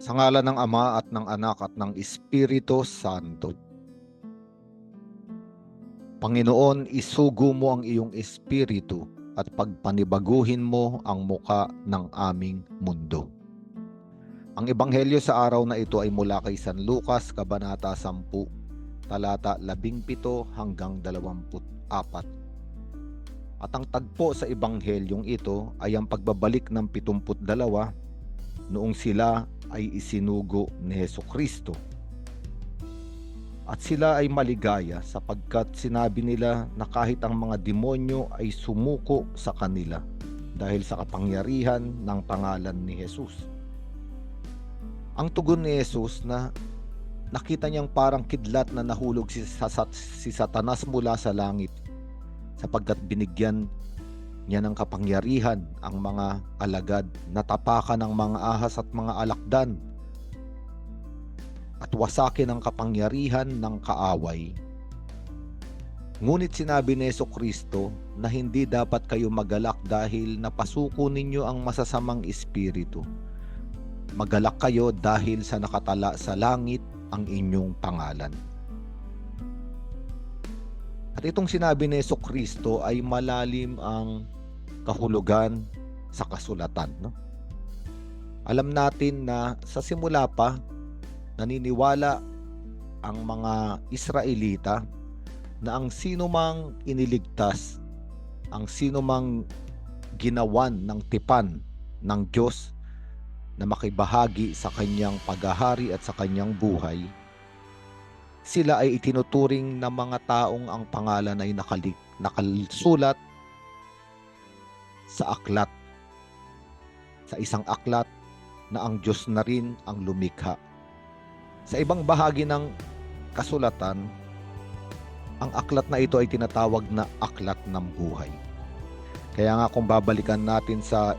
Sa ngalan ng Ama at ng Anak at ng Espiritu Santo. Panginoon, isugo mo ang iyong espiritu at pagpanibaguhin mo ang muka ng aming mundo. Ang ebanghelyo sa araw na ito ay mula kay San Lucas, Kabanata 10, talata 17 hanggang 24. At ang tagpo sa ebanghelyong ito ay ang pagbabalik ng 72 noong sila ay isinugo ni Heso Kristo. At sila ay maligaya sapagkat sinabi nila na kahit ang mga demonyo ay sumuko sa kanila dahil sa kapangyarihan ng pangalan ni Jesus. Ang tugon ni Jesus na nakita niyang parang kidlat na nahulog si, si Satanas mula sa langit sapagkat binigyan niya ng kapangyarihan ang mga alagad na tapakan ng mga ahas at mga alakdan at wasakin ang kapangyarihan ng kaaway. Ngunit sinabi ni Yeso Kristo na hindi dapat kayo magalak dahil napasuko ninyo ang masasamang espiritu. Magalak kayo dahil sa nakatala sa langit ang inyong pangalan. At itong sinabi ni Yeso Kristo ay malalim ang kahulugan sa kasulatan. No? Alam natin na sa simula pa, naniniwala ang mga Israelita na ang sino mang iniligtas, ang sino mang ginawan ng tipan ng Diyos na makibahagi sa kanyang paghahari at sa kanyang buhay, sila ay itinuturing na mga taong ang pangalan ay nakalik, nakalsulat sa aklat, sa isang aklat na ang Diyos na rin ang lumikha sa ibang bahagi ng kasulatan, ang aklat na ito ay tinatawag na aklat ng buhay. Kaya nga kung babalikan natin sa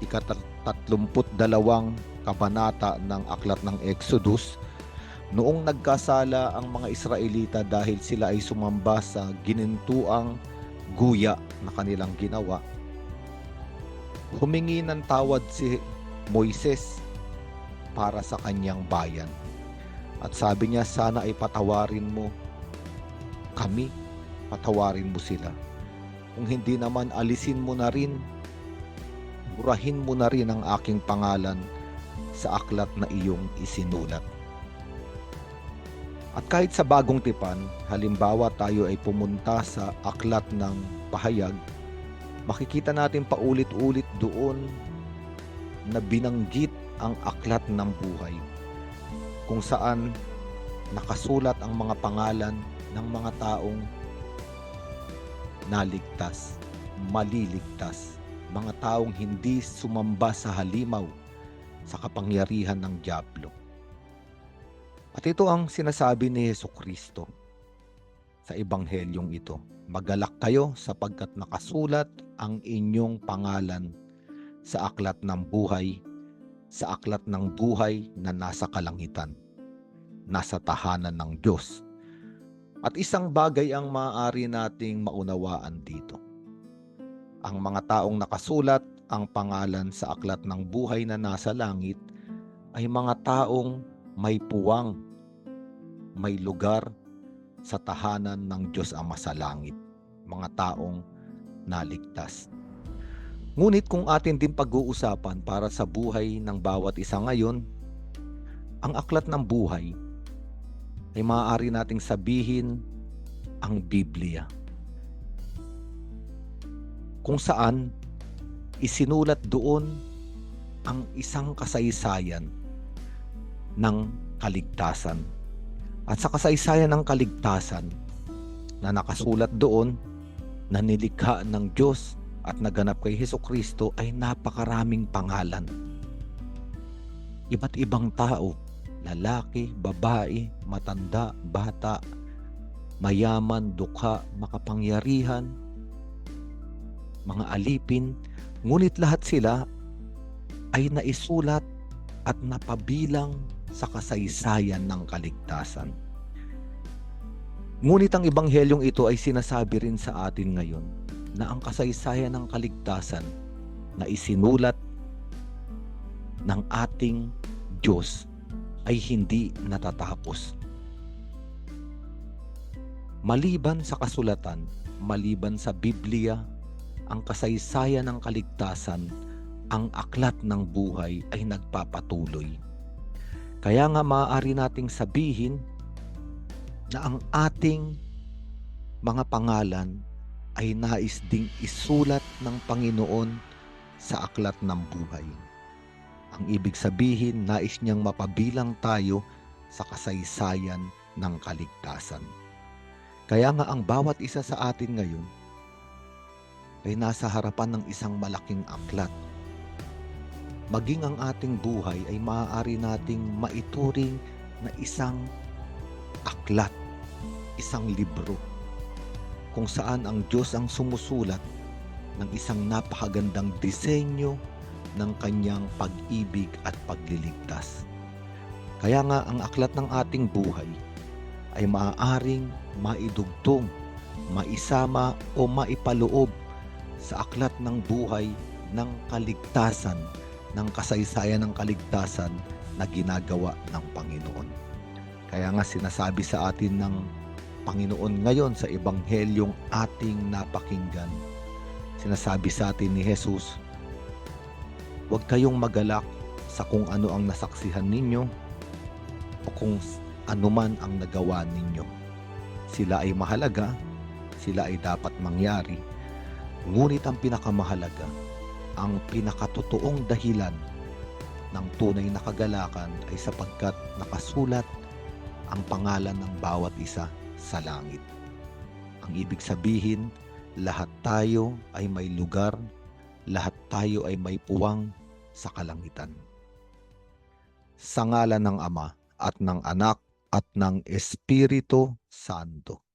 ikatatlumput dalawang kabanata ng aklat ng Exodus, noong nagkasala ang mga Israelita dahil sila ay sumamba sa ginintuang guya na kanilang ginawa, humingi ng tawad si Moises para sa kanyang bayan. At sabi niya, sana ay patawarin mo kami, patawarin mo sila. Kung hindi naman, alisin mo na rin, burahin mo na rin ang aking pangalan sa aklat na iyong isinulat. At kahit sa bagong tipan, halimbawa tayo ay pumunta sa aklat ng pahayag, makikita natin paulit-ulit doon na binanggit ang aklat ng buhay kung saan nakasulat ang mga pangalan ng mga taong naligtas, maliligtas, mga taong hindi sumamba sa halimaw sa kapangyarihan ng Diablo. At ito ang sinasabi ni Yeso Kristo sa ebanghelyong ito. Magalak kayo sapagkat nakasulat ang inyong pangalan sa aklat ng buhay sa aklat ng buhay na nasa kalangitan, nasa tahanan ng Diyos. At isang bagay ang maaari nating maunawaan dito. Ang mga taong nakasulat ang pangalan sa aklat ng buhay na nasa langit ay mga taong may puwang, may lugar sa tahanan ng Diyos Ama sa langit. Mga taong naligtas. Ngunit kung atin din pag-uusapan para sa buhay ng bawat isa ngayon, ang aklat ng buhay ay maaari nating sabihin ang Biblia. Kung saan isinulat doon ang isang kasaysayan ng kaligtasan. At sa kasaysayan ng kaligtasan na nakasulat doon na nilikha ng Diyos at naganap kay Heso Kristo ay napakaraming pangalan. Iba't ibang tao, lalaki, babae, matanda, bata, mayaman, dukha, makapangyarihan, mga alipin, ngunit lahat sila ay naisulat at napabilang sa kasaysayan ng kaligtasan. Ngunit ang ibanghelyong ito ay sinasabi rin sa atin ngayon na ang kasaysayan ng kaligtasan na isinulat ng ating Diyos ay hindi natatapos. Maliban sa kasulatan, maliban sa Biblia, ang kasaysayan ng kaligtasan, ang aklat ng buhay ay nagpapatuloy. Kaya nga maaari nating sabihin na ang ating mga pangalan ay nais ding isulat ng Panginoon sa aklat ng buhay. Ang ibig sabihin, nais niyang mapabilang tayo sa kasaysayan ng kaligtasan. Kaya nga ang bawat isa sa atin ngayon ay nasa harapan ng isang malaking aklat. Maging ang ating buhay ay maaari nating maituring na isang aklat, isang libro, kung saan ang Diyos ang sumusulat ng isang napakagandang disenyo ng kanyang pag-ibig at pagliligtas. Kaya nga ang aklat ng ating buhay ay maaaring maidugtong, maisama o maipaloob sa aklat ng buhay ng kaligtasan, ng kasaysayan ng kaligtasan na ginagawa ng Panginoon. Kaya nga sinasabi sa atin ng Panginoon ngayon sa ebanghelyong ating napakinggan. Sinasabi sa atin ni Jesus, huwag kayong magalak sa kung ano ang nasaksihan ninyo o kung anuman ang nagawa ninyo. Sila ay mahalaga, sila ay dapat mangyari, ngunit ang pinakamahalaga, ang pinakatotoong dahilan ng tunay na kagalakan ay sapagkat nakasulat ang pangalan ng bawat isa sa langit. Ang ibig sabihin, lahat tayo ay may lugar, lahat tayo ay may puwang sa kalangitan. Sa ngalan ng Ama at ng Anak at ng Espiritu Santo.